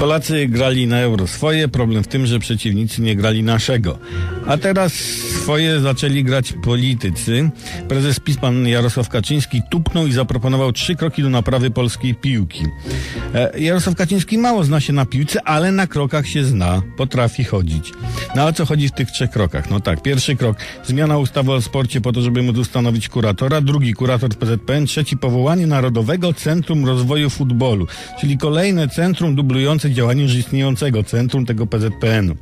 Polacy grali na euro swoje, problem w tym, że przeciwnicy nie grali naszego. A teraz swoje zaczęli grać politycy. Prezes PiS pan Jarosław Kaczyński tupnął i zaproponował trzy kroki do naprawy polskiej piłki. E, Jarosław Kaczyński mało zna się na piłce, ale na krokach się zna, potrafi chodzić. No a co chodzi w tych trzech krokach? No tak, pierwszy krok, zmiana ustawy o sporcie po to, żeby móc ustanowić kuratora, drugi kurator PZPN, trzeci powołanie Narodowego Centrum Rozwoju Futbolu, czyli kolejne centrum dublujące działanie już istniejącego centrum tego PZPN-u.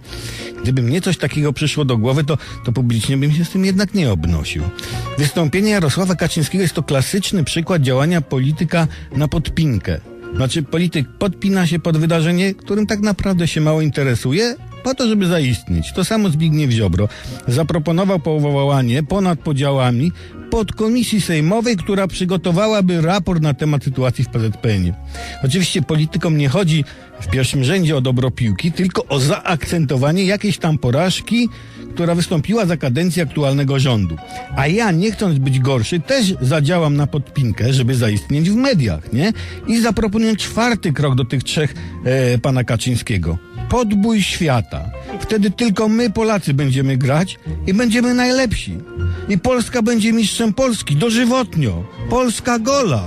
Gdyby mnie coś takiego przyszło do głowy, to, to publicznie bym się z tym jednak nie obnosił. Wystąpienie Jarosława Kaczyńskiego jest to klasyczny przykład działania polityka na podpinkę. Znaczy, polityk podpina się pod wydarzenie, którym tak naprawdę się mało interesuje, po to, żeby zaistnieć. To samo Zbigniew Ziobro zaproponował powołanie ponad podziałami podkomisji sejmowej, która przygotowałaby raport na temat sytuacji w PZPN. Oczywiście politykom nie chodzi w pierwszym rzędzie o dobro piłki, tylko o zaakcentowanie jakiejś tam porażki, która wystąpiła za kadencji aktualnego rządu. A ja, nie chcąc być gorszy, też zadziałam na podpinkę, żeby zaistnieć w mediach, nie? I zaproponuję czwarty krok do tych trzech e, pana Kaczyńskiego. Podbój świata. Wtedy tylko my, Polacy, będziemy grać i będziemy najlepsi. I Polska będzie mistrzem Polski dożywotnio. Polska gola.